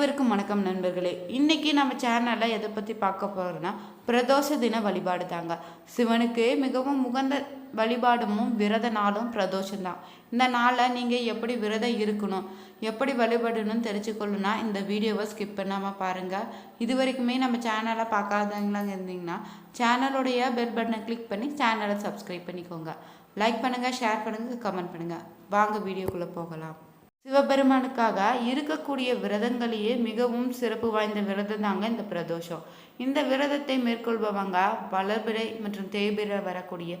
அனைவருக்கும் வணக்கம் நண்பர்களே. இன்றைக்கி நம்ம சேனலில் எதை பற்றி பார்க்க போகிறோன்னா பிரதோஷ தின வழிபாடு தாங்க. சிவனுக்கு மிகவும் உகந்த வழிபாடும் விரத நாளும் பிரதோஷம் தான். இந்த நாளில் நீங்கள் எப்படி விரதம் இருக்கணும் எப்படி வழிபடணும்னு தெரிஞ்சுக்கொள்ளணும்னா இந்த வீடியோவை ஸ்கிப் பண்ணாமல் பாருங்கள் இது வரைக்குமே நம்ம சேனலை பார்க்காதவங்களா இருந்தீங்கன்னா சேனலுடைய பெல் பட்டனை கிளிக் பண்ணி சேனலை சப்ஸ்கிரைப் பண்ணிக்கோங்க. லைக் பண்ணுங்கள் ஷேர் பண்ணுங்கள் கமெண்ட் பண்ணுங்கள் வாங்க வீடியோக்குள்ளே போகலாம். சிவபெருமானுக்காக இருக்கக்கூடிய விரதங்களையே மிகவும் சிறப்பு வாய்ந்த விரதம் தாங்க இந்த பிரதோஷம். இந்த விரதத்தை மேற்கொள்பவங்க வளர்பிறை மற்றும் தேய்பிறை வரக்கூடிய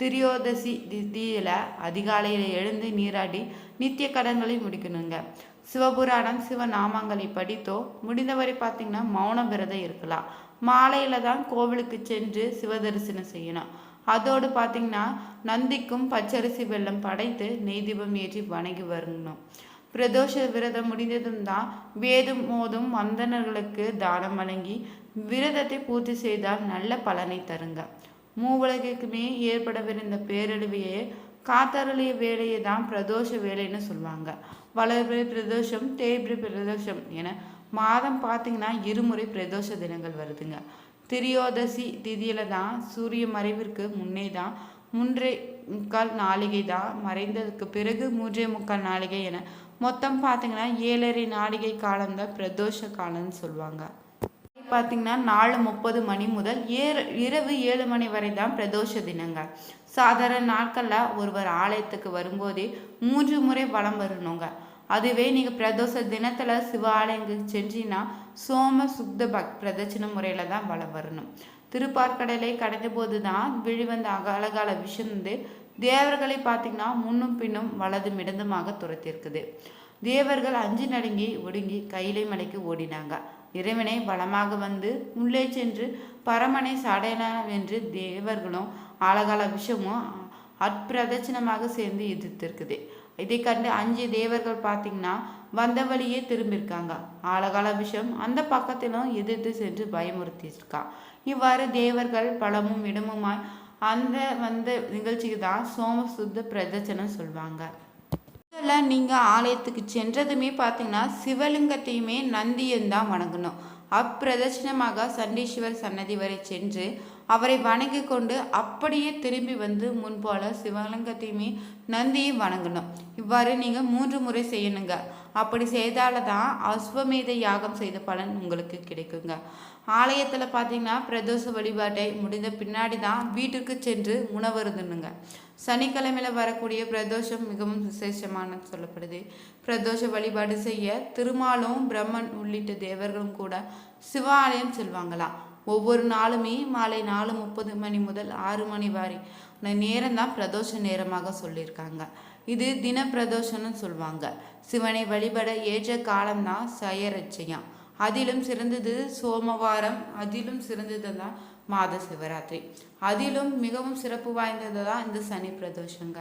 திரியோதசி திதியில அதிகாலையில் எழுந்து நீராடி நித்திய கடன்களை முடிக்கணுங்க. சிவபுராணம் சிவநாமங்களை படித்தோ முடிந்தவரை பார்த்தீங்கன்னா மௌன விரதம் இருக்கலாம். மாலையில தான் கோவிலுக்கு சென்று சிவ தரிசனம் செய்யணும். அதோடு பார்த்தீங்கன்னா நந்திக்கும் பச்சரிசி வெல்லம் படைத்து நெய் தீபம் ஏற்றி வணங்கி வரணும் பிரதோஷ விரதம் முடிந்ததும் தான் வேதம் மோதும் மந்தனர்களுக்கு தானம் வழங்கி விரதத்தை பூர்த்தி செய்தால் நல்ல பலனை தருங்க. மூவுலகிற்குமே ஏற்படவிருந்த பேரழிவையே காத்தருளிய வேலையை தான் பிரதோஷ வேலைன்னு சொல்லுவாங்க. வளர்பிறை பிரதோஷம் தேய்பிரி பிரதோஷம் என மாதம் பார்த்தீங்கன்னா இருமுறை பிரதோஷ தினங்கள் வருதுங்க. திரியோதசி திதியில தான் சூரிய மறைவிற்கு முன்னே தான் மூன்றே முக்கால் நாளிகை தான் மறைந்ததுக்கு பிறகு மூன்றே முக்கால் நாளிகை என. மொத்தம் பார்த்தீங்கன்னா ஏழரை நாளிகை காலம்தான் பிரதோஷ காலம்னு சொல்லுவாங்க. பார்த்தீங்கன்னா நாலு முப்பது மணி முதல் ஏற இரவு ஏழு மணி வரை தான் பிரதோஷ தினங்கள். சாதாரண நாட்களில் ஒருவர் ஆலயத்துக்கு வரும்போதே மூன்று முறை வலம் வரணுங்க. அதுவே நீங்கள் பிரதோஷ தினத்தில் சிவ ஆலயங்களுக்கு சென்றீங்கன்னா சோம சுத்த பக் பிரதட்சண முறையில் தான் வலம் வரணும். திருப்பார்கடலை கடந்த போது தான் விழிவந்த அழகால விஷம் வந்து தேவர்களை பார்த்தீங்கன்னா முன்னும் பின்னும் வலதும் இடதுமாக துரத்திருக்குது தேவர்கள் அஞ்சு நடுங்கி ஒடுங்கி கையிலை மலைக்கு ஓடினாங்க. இறைவனை பலமாக வந்து உள்ளே சென்று பரமனை சடையலாம் என்று தேவர்களும் அழகால விஷமும் அற்பிரதட்சணமாக சேர்ந்து எதிர்த்திருக்குது. இதை கண்டு அஞ்சு தேவர்கள் பார்த்தீங்கன்னா வந்த வழியே திரும்பியிருக்காங்க. ஆலகால விஷம் அந்த பக்கத்திலும் எதிர்த்து சென்று பயமுறுத்தியிருக்கா. இவ்வாறு தேவர்கள் பலமும் இடமுமாய் அந்த வந்த நிகழ்ச்சிக்கு தான் சோமசுத்த பிரதட்சணம் சொல்லுவாங்க இதெல்லாம் நீங்கள் ஆலயத்துக்கு சென்றதுமே பார்த்தீங்கன்னா சிவலிங்கத்தையுமே நந்தியும் தான் வணங்கணும். அப்பிரதட்சணமாக சண்டீஸ்வர் சன்னதி வரை சென்று அவரை வணங்கி கொண்டு அப்படியே திரும்பி வந்து முன்போல சிவலிங்கத்தையுமே நந்தியை வணங்கணும். இவ்வாறு நீங்கள் மூன்று முறை செய்யணுங்க. அப்படி செய்தால தான் அஸ்வமேத யாகம் செய்த பலன் உங்களுக்கு கிடைக்குங்க. ஆலயத்தில் பார்த்தீங்கன்னா பிரதோஷ வழிபாட்டை முடிந்த பின்னாடி தான் வீட்டுக்கு சென்று உணவருந்தணுங்க சனிக்கிழமையில் வரக்கூடிய பிரதோஷம் மிகவும் விசேஷமான சொல்லப்படுது. பிரதோஷ வழிபாடு செய்ய திருமாலும் பிரம்மன் உள்ளிட்ட தேவர்களும் கூட சிவாலயம் செல்வாங்களாம். ஒவ்வொரு நாளுமே மாலை நாலு முப்பது மணி முதல் ஆறு மணி வரை. நேரம் தான் பிரதோஷ நேரமாக சொல்லியிருக்காங்க. இது தினப்பிரதோஷம்னு சொல்லுவாங்க சிவனை வழிபட ஏற்ற காலம்தான் சயரட்சயம் அதிலும் சிறந்தது சோமவாரம் அதிலும் சிறந்தது தான் மாத சிவராத்திரி. அதிலும் மிகவும் சிறப்பு வாய்ந்தது தான் இந்த சனி பிரதோஷங்க.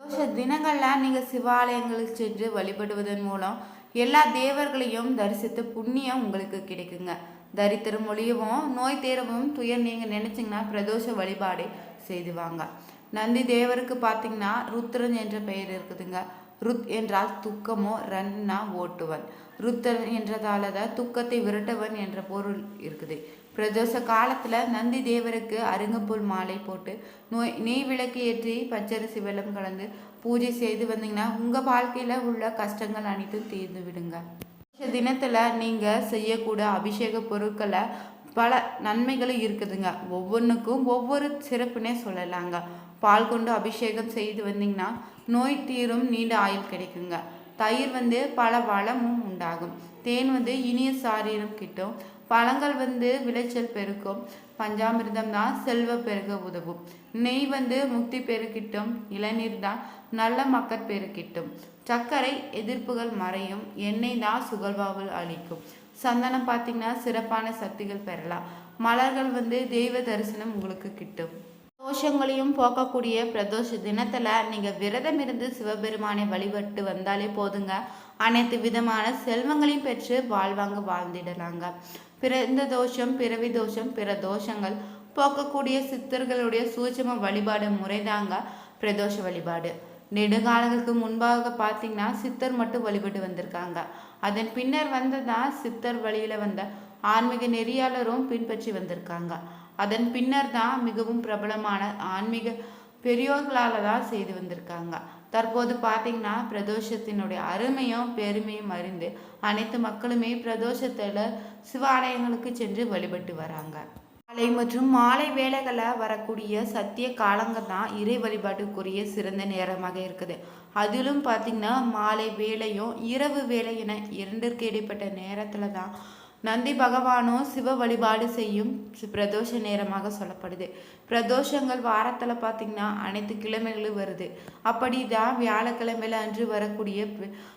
பிரதோஷ தினங்களில் நீங்கள் சிவாலயங்களுக்கு சென்று வழிபடுவதன் மூலம் எல்லா தேவர்களையும் தரிசித்த புண்ணியம் உங்களுக்கு கிடைக்குங்க. தரித்திரம் ஒழியவும் நோய் தேரவும் துயர் நீங்கள் நினச்சிங்கன்னா பிரதோஷ வழிபாடு செய்துவாங்க நந்தி தேவருக்கு பார்த்தீங்கன்னா ருத்ரன் என்ற பெயர் இருக்குதுங்க. ருத் என்றால் துக்கமோ ரன்னா ஓட்டுவன். ருத்தன் என்றதால தான் துக்கத்தை விரட்டவன் என்ற பொருள் இருக்குது. பிரதோஷ காலத்தில் நந்தி தேவருக்கு அருங்கப்புல் மாலை போட்டு நோய் நெய் விளக்கு ஏற்றி பச்சரிசி வெள்ளம் கலந்து பூஜை செய்து வந்தீங்கன்னா உங்கள் வாழ்க்கையில் உள்ள கஷ்டங்கள் அனைத்தும் தீர்ந்து விடுங்க. தினத்தில் நீங்கள் செய்யக்கூட அபிஷேக பொருட்களை பல நன்மைகளும் இருக்குதுங்க. ஒவ்வொன்றுக்கும் ஒவ்வொரு சிறப்புனே சொல்லலாங்க. பால் கொண்டு அபிஷேகம் செய்து வந்தீங்கன்னா நோய் தீரும் நீண்ட ஆயுள் கிடைக்குங்க. தயிர் வந்து பல வளமும் உண்டாகும். தேன் வந்து இனிய சாரீரம் கிட்டும். பழங்கள் வந்து விளைச்சல் பெருக்கும். பஞ்சாமிர்தம் தான் செல்வ பெருக உதவும். நெய் வந்து முக்தி பெருக்கிட்டும் இளநீர் தான் நல்ல மக்கள் பெருக்கிட்டும் சர்க்கரை எதிர்ப்புகள் மறையும். எண்ணெய் தான் சுகழ்வாவல் அளிக்கும். சந்தனம் பார்த்தீங்கன்னா சிறப்பான சக்திகள் பெறலாம். மலர்கள் வந்து தெய்வ தரிசனம் உங்களுக்கு கிட்டும். தோஷங்களையும் போக்கக்கூடிய பிரதோஷ தினத்தில் நீங்கள் விரதம் இருந்து சிவபெருமானை வழிபட்டு வந்தாலே போதுங்க. அனைத்து விதமான செல்வங்களையும் பெற்று வாழ்வாங்க வாழ்ந்திடலாங்க. பிறந்த தோஷம் பிறவி தோஷம் பிற தோஷங்கள். போக்கக்கூடிய சித்தர்களுடைய சூட்சம வழிபாடு முறைதாங்க பிரதோஷ வழிபாடு. நெடுங்காலங்களுக்கு முன்பாக பார்த்தீங்கன்னா சித்தர் மட்டும் வழிபட்டு வந்திருக்காங்க. அதன் பின்னர் வந்ததான் சித்தர் வழியில் வந்த ஆன்மீக நெறியாளரும் பின்பற்றி வந்திருக்காங்க. அதன் பின்னர் தான் மிகவும் பிரபலமான ஆன்மீக பெரியோர்களால தான் செய்து வந்திருக்காங்க. தற்போது பார்த்தீங்கன்னா பிரதோஷத்தினுடைய அருமையும் பெருமையும் அறிந்து அனைத்து மக்களுமே பிரதோஷத்துல சிவாலயங்களுக்கு சென்று வழிபட்டு வராங்க. காலை மற்றும் மாலை வேலைகளில் வரக்கூடிய சத்திய காலங்கள் தான் இறை வழிபாட்டுக்குரிய சிறந்த நேரமாக இருக்குது. அதிலும் பார்த்தீங்கன்னா மாலை வேலையும் இரவு வேலை என இரண்டிற்கு இடைப்பட்ட நேரத்தில் தான் நந்தி பகவானும் சிவ வழிபாடு செய்யும் பிரதோஷ நேரமாக சொல்லப்படுது. பிரதோஷங்கள் வாரத்தில் பார்த்தீங்கன்னா அனைத்து கிழமைகளும் வருது. அப்படி தான் வியாழக்கிழமையில அன்று வரக்கூடிய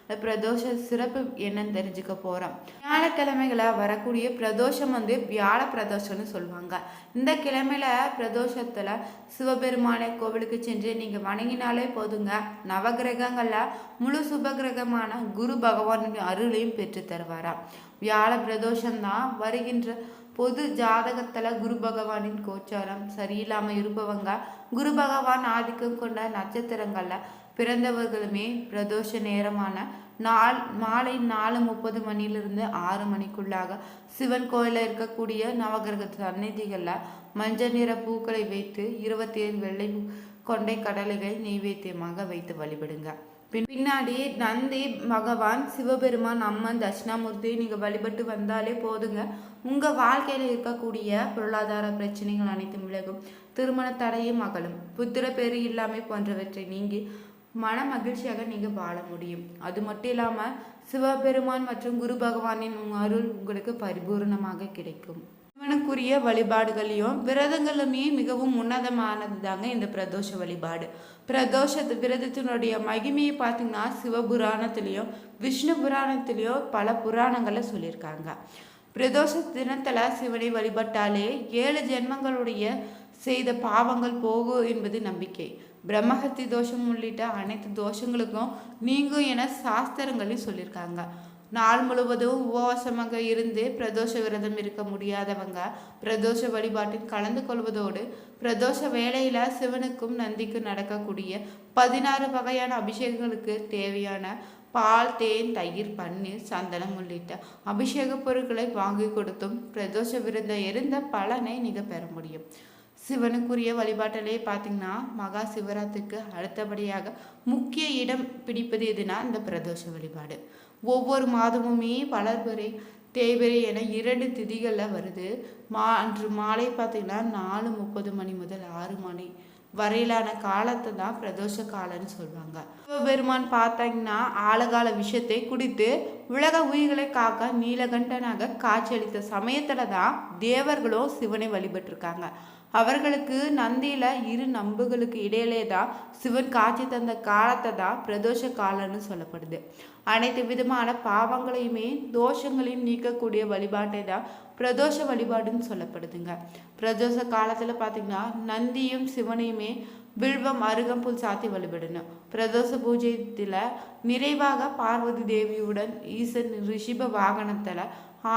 பிரதோஷ சிறப்பு என்னன்னு தெரிஞ்சுக்க போகிறோம் வியாழக்கிழமைகளை வரக்கூடிய பிரதோஷம் வந்து வியாழ பிரதோஷம்னு சொல்லுவாங்க. இந்த கிழமையில பிரதோஷத்தில் சிவபெருமானை கோவிலுக்கு சென்று நீங்கள் வணங்கினாலே போதுங்க. நவகிரகங்களில் முழு சுபகிரகமான குரு பகவானின் அருளையும் பெற்று தருவாராம். வியாழ பிரதோஷம்தான் வருகின்ற பொது ஜாதகத்துல குரு பகவானின் கோச்சாரம் சரியில்லாமல் இருப்பவங்க குரு பகவான் ஆதிக்கம் கொண்ட நட்சத்திரங்களில் பிறந்தவர்களுமே பிரதோஷ நேரமான நாள் மாலை நாலு முப்பது மணிலிருந்து ஆறு மணிக்குள்ளாக சிவன் கோயிலில் இருக்கக்கூடிய நவகிரக சந்நிதிகளில் மஞ்சள் நிற பூக்களை வைத்து இருபத்தி ஏழு வெள்ளை கொண்டை கடலைகள் நெய்வேத்தியமாக வைத்து வழிபடுங்க. பின் பின்னாடி நந்தி பகவான் சிவபெருமான் அம்மன் தட்சிணாமூர்த்தி நீங்கள் வழிபட்டு வந்தாலே போதுங்க. உங்கள் வாழ்க்கையில் இருக்கக்கூடிய பொருளாதார பிரச்சனைகள் அனைத்தும் விலகும். திருமண தடையும் அகலும். புத்திர பேரு இல்லாமை போன்றவற்றை நீங்கி மன மகிழ்ச்சியாக நீங்கள் வாழ முடியும். அது மட்டும் இல்லாமல் சிவபெருமான் மற்றும் குரு பகவானின் அருள் உங்களுக்கு பரிபூரணமாக கிடைக்கும். சிவனுக்குரிய வழிபாடுகளையும் விரதங்களுமே மிகவும் உன்னதமானது தாங்க இந்த பிரதோஷ வழிபாடு. பிரதோஷ விரதத்தினுடைய மகிமையை பார்த்தீங்கன்னா சிவபுராணத்திலையும் விஷ்ணு புராணத்திலையும் பல புராணங்களை சொல்லியிருக்காங்க. பிரதோஷ தினத்தில் சிவனை வழிபட்டாலே ஏழு ஜென்மங்களுடைய செய்த பாவங்கள் போகும் என்பது நம்பிக்கை. பிரம்மஹத்தி தோஷம் உள்ளிட்ட அனைத்து தோஷங்களுக்கும் நீங்கும் என சாஸ்திரங்களில் சொல்லியிருக்காங்க. நாள் முழுவதும் உபவாசமாக இருந்து பிரதோஷ விரதம் இருக்க முடியாதவங்க பிரதோஷ வழிபாட்டில் கலந்து கொள்வதோடு பிரதோஷ வேலையில் சிவனுக்கும் நந்திக்கும் நடக்கக்கூடிய பதினாறு வகையான அபிஷேகங்களுக்கு தேவையான பால் தேன் தயிர் பன்னீர் சந்தனம் உள்ளிட்ட அபிஷேக பொருட்களை வாங்கி கொடுத்தும் பிரதோஷ விரதம் இருந்த பலனை நீங்கள் பெற முடியும். சிவனுக்குரிய வழிபாட்டிலே பார்த்தீங்கன்னா மகா சிவராத்திரிக்கு அடுத்தபடியாக முக்கிய இடம் பிடிப்பது எதுனா இந்த பிரதோஷ வழிபாடு. ஒவ்வொரு மாதமுமே வளர்பறை தேய்பிறை என இரண்டு திதிகளில் வருது. மா அன்று மாலை பார்த்தீங்கன்னா நாலு முப்பது மணி முதல் ஆறு மணி வரையிலான காலத்தை தான் பிரதோஷ காலம்னு சொல்லுவாங்க சிவபெருமான் பார்த்தாங்கன்னா ஆழகால விஷத்தை குடித்து உலக உயிர்களை காக்க நீலகண்டனாக காட்சியளித்த சமயத்துல தான் தேவர்களும் சிவனை வழிபட்டிருக்காங்க. அவர்களுக்கு நந்தியில இரு நம்புகளுக்கு இடையிலே தான் சிவன் காட்சி தந்த காலத்தை தான் பிரதோஷ காலம்னு சொல்லப்படுது. அனைத்து விதமான பாவங்களையுமே தோஷங்களையும் நீக்கக்கூடிய வழிபாட்டை தான் பிரதோஷ வழிபாடுன்னு சொல்லப்படுதுங்க. பிரதோஷ காலத்துல பார்த்திங்கன்னா நந்தியும் சிவனையுமே வில்வம் அருகம்புல் சாத்தி வழிபடணும். பிரதோஷ பூஜையில் நிறைவாக பார்வதி தேவியுடன் ஈசன் ரிஷிப வாகனத்தில்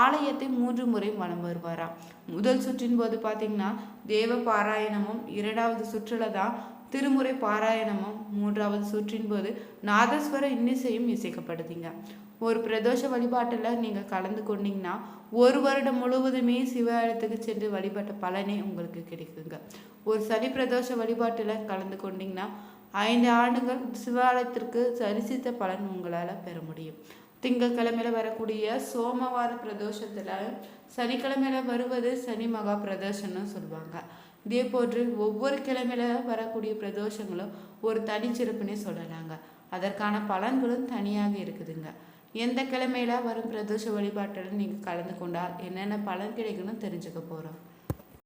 ஆலயத்தை மூன்று முறை வலம் வருவாராம். முதல் சுற்றின் போது பார்த்தீங்கன்னா தேவ பாராயணமும் இரண்டாவது சுற்றுல தான் திருமுறை பாராயணமும் மூன்றாவது சுற்றின் போது நாதஸ்வர இன்னிசையும் இசைக்கப்படுதுங்க. ஒரு பிரதோஷ வழிபாட்டில் நீங்கள் கலந்து கொண்டீங்கன்னா ஒரு வருடம் முழுவதுமே சிவாலயத்துக்கு சென்று வழிபட்ட பலனே உங்களுக்கு கிடைக்குங்க. ஒரு சனி பிரதோஷ வழிபாட்டில் கலந்து கொண்டீங்கன்னா ஐந்து ஆண்டுகள் சிவாலயத்திற்கு சரிசித்த பலன் உங்களால் பெற முடியும். திங்கட்கிழமையில வரக்கூடிய சோமவார பிரதோஷத்துல சனிக்கிழமையில வருவது சனி மகா பிரதோஷம்னு சொல்லுவாங்க. இதே போன்று ஒவ்வொரு கிழமையில வரக்கூடிய பிரதோஷங்களும் ஒரு தனிச்சிறப்புனே சொல்லலாங்க. அதற்கான பலன்களும் தனியாக இருக்குதுங்க. எந்த கிழமையில வரும் பிரதோஷ வழிபாட்டில் நீங்கள் கலந்து கொண்டால் என்னென்ன பலன் கிடைக்கும்னு தெரிஞ்சுக்க போகிறோம்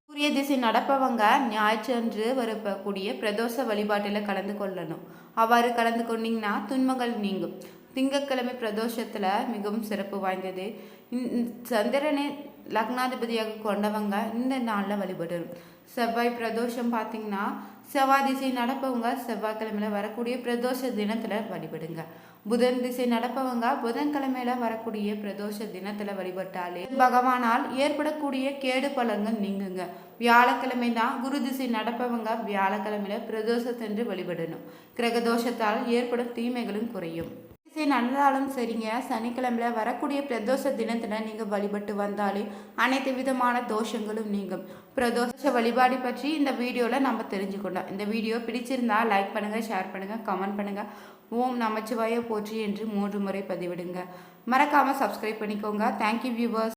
சூரிய திசை நடப்பவங்க ஞாயிற்றன்று வரக்கூடிய பிரதோஷ வழிபாட்டில் கலந்து கொள்ளணும். அவ்வாறு கலந்து கொண்டீங்கன்னா துன்பங்கள் நீங்கும். திங்கட்கிழமை பிரதோஷத்தில் மிகவும் சிறப்பு வாய்ந்தது. சந்திரனை லக்னாதிபதியாக கொண்டவங்க இந்த நாளில் வழிபடணும். செவ்வாய் பிரதோஷம் பார்த்தீங்கன்னா செவ்வாய் திசை நடப்பவங்க செவ்வாய்க்கிழமையில் வரக்கூடிய பிரதோஷ தினத்தில் வழிபடுங்க. புதன் திசை நடப்பவங்க புதன்கிழமையில வரக்கூடிய பிரதோஷ தினத்தில் வழிபட்டாலே பகவானால் ஏற்படக்கூடிய கேடு பலன்கள் நீங்குங்க. வியாழக்கிழமை தான் குரு திசை நடப்பவங்க வியாழக்கிழமையில பிரதோஷத்தென்று வழிபடணும். கிரகதோஷத்தால் ஏற்படும் தீமைகளும் குறையும். சரி சரிங்க. சனிக்கிழமையில வரக்கூடிய பிரதோஷ தினத்தில் நீங்கள் வழிபட்டு வந்தாலே அனைத்து விதமான தோஷங்களும் நீங்கும். பிரதோஷ வழிபாடு பற்றி இந்த வீடியோவில் நம்ம தெரிஞ்சுக்கொண்டோம் இந்த வீடியோ பிடிச்சிருந்தா லைக் பண்ணுங்கள் ஷேர் பண்ணுங்கள் கமெண்ட் பண்ணுங்கள் ஓம் நமச்சிவாய போற்றி என்று மூன்று முறை பதிவிடுங்க. மறக்காமல் சப்ஸ்கிரைப் பண்ணிக்கோங்க. Thank you viewers